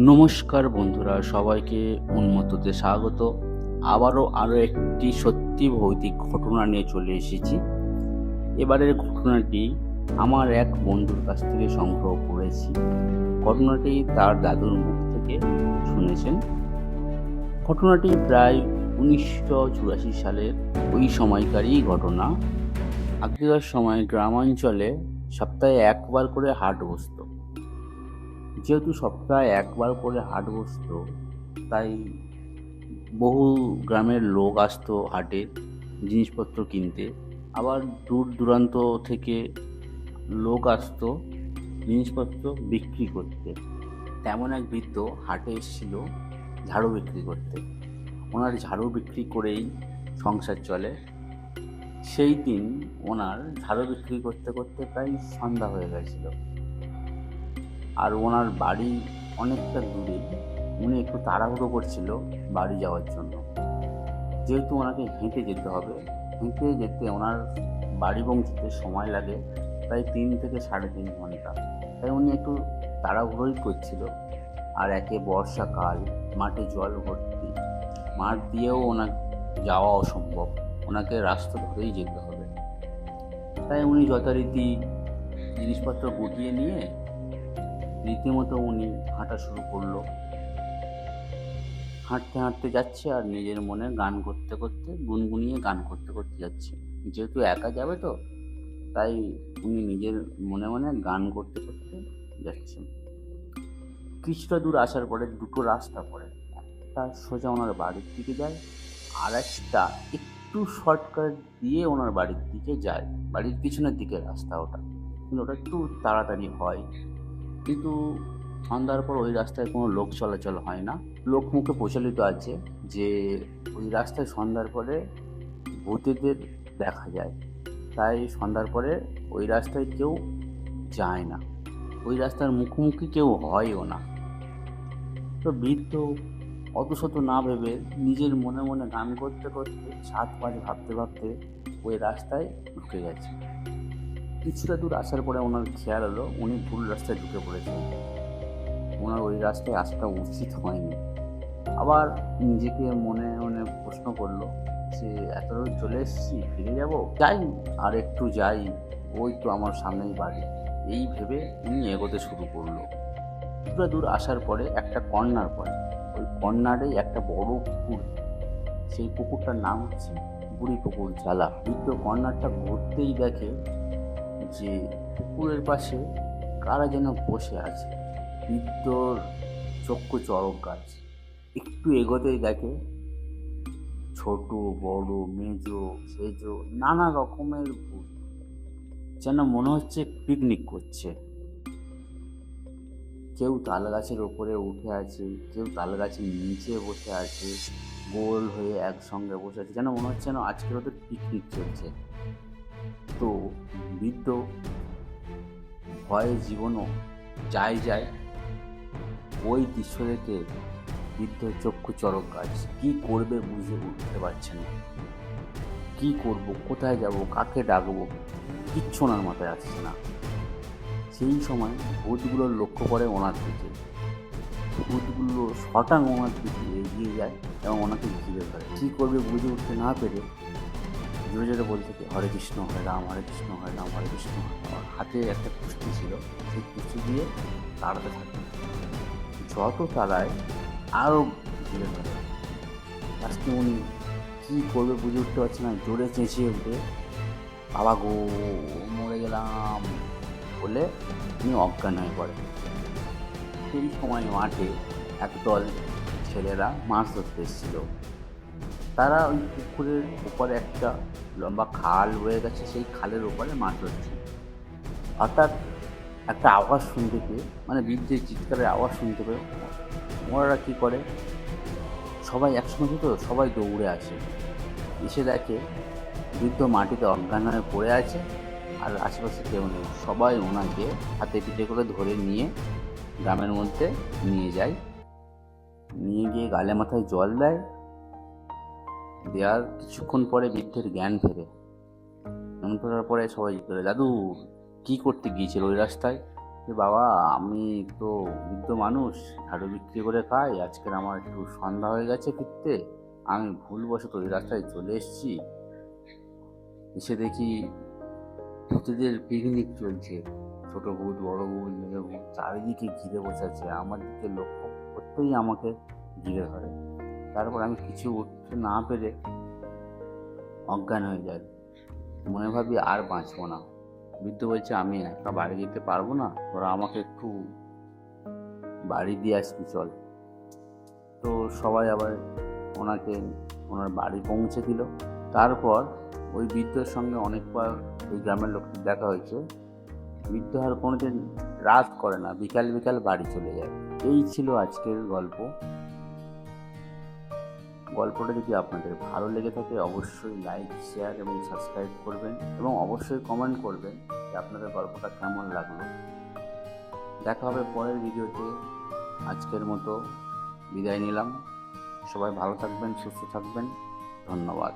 নমস্কার বন্ধুরা, সবাইকে উন্মত্ততে স্বাগত। আবারও আরও একটি সত্যি ভৌতিক ঘটনা নিয়ে চলে এসেছি। এবারের ঘটনাটি আমার এক বন্ধুর কাছ থেকে সংগ্রহ করেছি। ঘটনাটি তার দাদুর মুখ থেকে শুনেছেন। ঘটনাটি প্রায় উনিশশো চুরাশি সালের ওই সময়কারই ঘটনা। আগেকার সময় গ্রামাঞ্চলে সপ্তাহে একবার করে হাট বসতো। যেহেতু সপ্তাহে একবার করে হাট বসতো, তাই বহু গ্রামের লোক আসতো হাটে জিনিসপত্র কিনতে। আবার দূর দূরান্ত থেকে লোক আসতো জিনিসপত্র বিক্রি করতে। তেমন এক বৃদ্ধ হাটে এসেছিল ঝাড়ু বিক্রি করতে। ওনার ঝাড়ু বিক্রি করেই সংসার চলে। সেই দিন ওনার ঝাড়ু বিক্রি করতে করতে প্রায় সন্ধ্যা হয়ে গেছিল। আর ওনার বাড়ি অনেকটা দূরে। উনি একটু তাড়াহুড়ো করছিল বাড়ি যাওয়ার জন্য। যেহেতু ওনাকে হেঁটে যেতে হবে, হেঁটে যেতে ওনার বাড়ি পৌঁছতে সময় লাগে প্রায় তিন থেকে সাড়ে তিন ঘণ্টা। তাই উনি একটু তাড়াহুড়োই করছিল। আর একে বর্ষাকাল, মাঠে জল ভর্তি। মাঠ দিয়েও ওনার যাওয়া অসম্ভব। ওনাকে রাস্তা ধরেই যেতে হবে। তাই উনি যথারীতি জিনিসপত্র গুটিয়ে নিয়ে রীতিমতো উনি হাঁটা শুরু করল। হাঁটতে হাঁটতে যাচ্ছে আর নিজের মনে গান করতে করতে, গুনগুনিয়ে গান করতে করতে যাচ্ছে। যেহেতু একা যাবে তো, তাই উনি নিজের মনে মনে গান করতে করতে যাচ্ছেন। কিছুটা দূর আসার পরে দুটো রাস্তা পড়ে। একটা সোজা ওনার বাড়ির দিকে যায় আর একটা একটু শর্টকাট দিয়ে ওনার বাড়ির দিকে যায়। বাড়ির পিছনের দিকে রাস্তা ওটা। কিন্তু ওটা একটু তাড়াতাড়ি হয়। কিন্তু সন্ধ্যার পর ওই রাস্তায় কোনো লোক চলাচল হয় না। লোক মুখে প্রচলিত আছে যে ওই রাস্তায় সন্ধ্যার পরে ভূতেদের দেখা যায়। তাই সন্ধ্যার পরে ওই রাস্তায় কেউ যায় না। ওই রাস্তার মুখোমুখি কেউ হয়ও না। তো বৃদ্ধ অত শত না ভেবে নিজের মনে মনে গান করতে করতে সাত পাঁচ ভাবতে ভাবতে ওই রাস্তায় ঢুকে গেছে। কিছুটা দূর আসার পরে ওনার খেয়াল হলো উনি ভুল রাস্তায় ঢুকে পড়েছেন ওনার ওই রাস্তায় আসাটা উচিত হয়নি। আবার নিজেকে মনে মনে প্রশ্ন করল যে, এত চলে এসেছি, ফিরে যাব? যাই, আর একটু যাই। ওই তো আমার সামনেই বাড়ি। এই ভেবে উনি এগোতে শুরু করল। কিছুটা দূর আসার পরে একটা কর্নার পড়ে, ওই কর্নারেই একটা বড় পুকুর সেই পুকুরটার নাম হচ্ছে বুড়ি পুকুর জ্বালা। বৃদ্ধ কর্নারটা ঘুরতেই দেখে যে পুকুরের পাশে কারা যেন বসে আছে। বৃদ্ধর চক্ষু চড়ক গাছ একটু এগোতেই দেখে ছোট, বড়, মেজো, সেজো, নানা রকমের যেন মনে হচ্ছে পিকনিক করছে। কেউ তাল গাছের ওপরে উঠে আছে, কেউ তাল গাছের নিচে বসে আছে, গোল হয়ে একসঙ্গে বসে আছে, যেন মনে হচ্ছে যেন আজকের ওদের পিকনিক চলছে। তো বৃদ্ধ ভয়ে জীবনও যায় যায় ওই দৃশ্য দেখে বৃদ্ধ চক্ষু চরক গাছ কী করবে বুঝে উঠতে পারছে না। কী করব, কোথায় যাব, কাকে ডাকবো, কিচ্ছু ওনার মাথায় আসছে না। সেই সময় ভূতগুলোর লক্ষ্য করে ওনার দিকে। ভূতগুলো শটাং ওনার দিকে এগিয়ে যায় এবং ওনাকে ঘিরে ধরে। কী করবে বুঝে উঠতে না পেরে জোরে জোরে বলতে থাকে হরে কৃষ্ণ, হরে রাম, হরে কৃষ্ণ, হরে রাম, হরে কৃষ্ণ রাম হাতে একটা কুস্তি ছিল। সেই কুস্তি দিয়ে তাড়াতে থাকে যত তারায় আরও ঘিরে ধরে। আজকে উনি কী করবে বুঝে উঠতে পারছে না, জোরে চেঁচিয়ে উঠে, বাবা গো, মরে গেলাম বলে উনি অজ্ঞান হয়ে পড়ে। সেই সময় মাঠে একদল ছেলেরা মাছ ধরতে এসেছিল। তারা ওই পুকুরের উপরে একটা লম্বা খাল হয়ে গেছে, সেই খালের উপরে মাছ ধরছে। হঠাৎ একটা আওয়াজ শুনতে পেয়ে মানে বৃদ্ধের চিৎকারের আওয়াজ শুনতে পেয়ে, ওনারা কী করে? সবাই একসঙ্গে তো সবাই দৌড়ে আসে। এসে দেখে বৃদ্ধ মাটিতে অজ্ঞান হয়ে পড়ে আছে আর আশেপাশে কেউ নেই। সবাই ওনাকে হাতে পিঠে করে ধরে নিয়ে গ্রামের মধ্যে নিয়ে যায়। নিয়ে গিয়ে গালে মাথায় জল দেয়। দেওয়ার কিছুক্ষণ পরে বৃদ্ধের জ্ঞান ফেরে। জ্ঞান ফেরার পরে সবাই করে, দাদু, কি করতে গিয়েছিল ওই রাস্তায়? যে বাবা, আমি তো বৃদ্ধ মানুষ, ঝাড়ু বিক্রি করে খাই, আজকের আমার একটু সন্ধ্যা হয়ে গেছে ফিরতে, আমি ভুলবশত ওই রাস্তায় চলে এসেছি। এসে দেখি ভূতেদের পিকনিক চলছে। ছোট ভূত, বড় ভূত, মেয়ে ভূত, চারিদিকে ঘিরে বসে আছে। আমার দিকে লক্ষ্য করতেই আমাকে ঘিরে ধরে। তারপর আমি কিছু উঠতে না পেরে অজ্ঞান হয়ে যাই। মনে ভাবি আর বাঁচবো না। বৃদ্ধ বলছে, আমি একা বাড়ি যেতে পারব না। ওরা আমাকে একটু বাড়ি দিয়ে আসবি, চল। তো সবাই আবার ওনাকে, ওনার বাড়ি পৌঁছে দিল। তারপর ওই বৃদ্ধর সঙ্গে অনেকবার ওই গ্রামের লোকদের দেখা হয়েছে। বৃদ্ধ আর কোনোদিন রাত করে না, বিকাল বিকাল বাড়ি চলে যায়। এই ছিল আজকের গল্প। গল্পটা যদি আপনাদের ভালো লেগে থাকে, অবশ্যই লাইক শেয়ার এবং সাবস্ক্রাইব করবেন এবং অবশ্যই কমেন্ট করবেন যে আপনাদের গল্পটা কেমন লাগল। দেখা হবে পরের ভিডিওতে আজকের মতো বিদায় নিলাম। সবাই ভালো থাকবেন, সুস্থ থাকবেন। ধন্যবাদ।